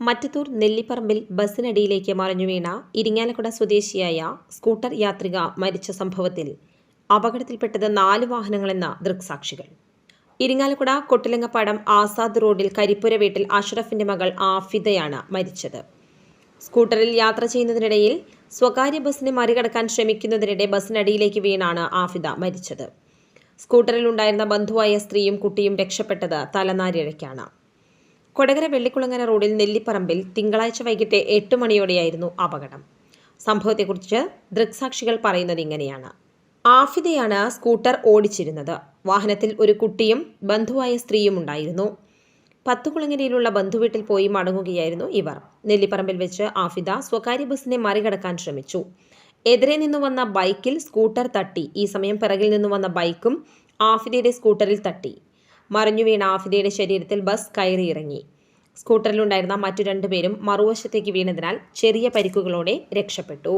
മറ്റത്തൂർ നെല്ലിപ്പറമ്പിൽ ബസ്സിനടിയിലേക്ക് മറിഞ്ഞു വീണ ഇരിങ്ങാലക്കുട സ്വദേശിയായ സ്കൂട്ടർ യാത്രിക മരിച്ച സംഭവത്തിൽ അപകടത്തിൽപ്പെട്ടത് നാല് വാഹനങ്ങളെന്ന ദൃക്സാക്ഷികൾ. ഇരിങ്ങാലക്കുട കൊട്ടിലങ്ങപ്പാടം ആസാദ് റോഡിൽ കരിപ്പുര വീട്ടിൽ അഷ്റഫിന്റെ മകൾ ആഫിദയാണ് മരിച്ചത്. സ്കൂട്ടറിൽ യാത്ര ചെയ്യുന്നതിനിടയിൽ സ്വകാര്യ ബസ്സിനെ മറികടക്കാൻ ശ്രമിക്കുന്നതിനിടെ ബസ്സിനടിയിലേക്ക് വീണാണ് ആഫിദ മരിച്ചത്. സ്കൂട്ടറിൽ ഉണ്ടായിരുന്ന ബന്ധുവായ സ്ത്രീയും കുട്ടിയും രക്ഷപ്പെട്ടത് തലനാരിഴയ്ക്കാണ്. കൊടകര വെള്ളിക്കുളങ്ങര റോഡിൽ നെല്ലിപ്പറമ്പിൽ തിങ്കളാഴ്ച വൈകിട്ട് എട്ട് മണിയോടെയായിരുന്നു അപകടം. സംഭവത്തെക്കുറിച്ച് ദൃക്സാക്ഷികൾ പറയുന്നത് ഇങ്ങനെയാണ്. ആഫിദയാണ് സ്കൂട്ടർ ഓടിച്ചിരുന്നത്. വാഹനത്തിൽ ഒരു കുട്ടിയും ബന്ധുവായ സ്ത്രീയും ഉണ്ടായിരുന്നു. പത്തുകുളങ്ങരയിലുള്ള ബന്ധുവീട്ടിൽ പോയി മടങ്ങുകയായിരുന്നു ഇവർ. നെല്ലിപ്പറമ്പിൽ വെച്ച് ആഫിദ സ്വകാര്യ ബസ്സിനെ മറികടക്കാൻ ശ്രമിച്ചു. എതിരെ നിന്നു വന്ന ബൈക്കിൽ സ്കൂട്ടർ തട്ടി. ഈ സമയം പിറകിൽ നിന്നു വന്ന ബൈക്കും ആഫിദയുടെ സ്കൂട്ടറിൽ തട്ടി. മറിഞ്ഞു വീണ ആഫിദയുടെ ശരീരത്തിൽ ബസ് കയറിയിറങ്ങി. സ്കൂട്ടറിലുണ്ടായിരുന്ന മറ്റു രണ്ടുപേരും മറുവശത്തേക്ക് വീണതിനാൽ ചെറിയ പരിക്കുകളോടെ രക്ഷപ്പെട്ടു.